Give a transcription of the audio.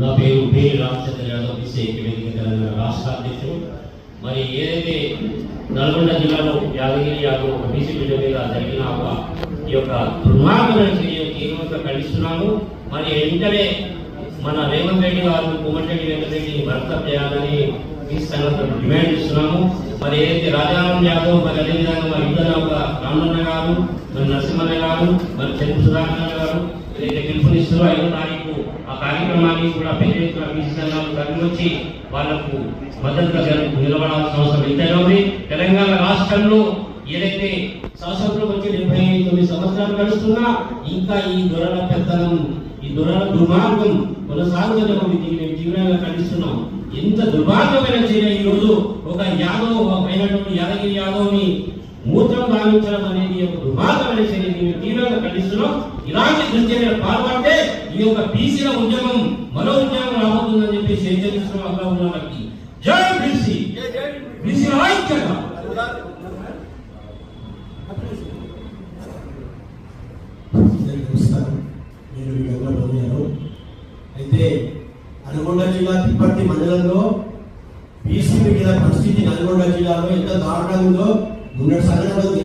నా పేరు పేరు రామచంద్ర యాదవ్ బీసీ వేదిక తెలంగాణ రాష్ట్ర అధ్యక్షుడు. మరి ఏదైతే నల్గొండ జిల్లాలో యాదగిరి యాదవ్ ఒక బీసీ బిడ్డ మీద జరిగిన ఒక ఈ యొక్క దుర్మార్గమైన చర్య తీవ్రంగా ఖండిస్తున్నాము. మరి వెంటనే మన రేవంత్ రెడ్డి గారు కోమటిరెడ్డి వెంకటరెడ్డిని భర్త చేయాలని ఈ సంఘటన డిమాండ్ చేస్తున్నాము. మరి ఏదైతే రాజారాం యాదవ్ మరి అదేవిధంగా మరి ఇద్దరు ఒక రామన్న గారు మరి నరసింహన్న గారు మరి చెరుకు సుధాకర్ గారు ఏదైతే పిలుపునిస్తారో ఐదు తారీఖు ఆ కూడా పెద్ద ఎత్తున బీసీ వాళ్ళకు మద్దతుగా నిలబడాల్సిన అవసరం ఎంతైనా ఉంది. తెలంగాణ రాష్ట్రంలో ఏదైతే స్వాతంత్రం వచ్చి డెబ్బై తొమ్మిది సంవత్సరాలు నడుస్తున్నా ఇంకా ఈ దొరల పెత్తనం ఈ దొరల దుర్మార్గం కొనసాగుతున్న దీన్ని మేము తీవ్రంగా ఖండిస్తున్నాం. ఎంత దుర్మార్గమైన చర్య ఈ రోజు ఒక యాదవ్ అయినటువంటి యాదగిరి యాదవ్ని మూత్రం భావించడం అనేది ఒక దుర్మార్గమైన చర్య మేము తీవ్రంగా ఖండిస్తున్నాం. ఇలాంటి దుర్చర్యలు పాల్పడితే ఈ యొక్క బీసీల ఉద్యమం మరో ఉద్యమం రాబోతుందని చెప్పేసి హెచ్చరిస్తున్నాం అక్కడ ఉన్న వాళ్ళకి జై బీసీ. బీసీ ఐక్యత. నేను మీ గంగా పొందాను అయితే నల్గొండ జిల్లా తిప్పటి మండలంలో బీసీ మిగిలిన పరిస్థితి నల్గొండ జిల్లాలో ఎంత దారుణంగా ఉందో No meu Instagram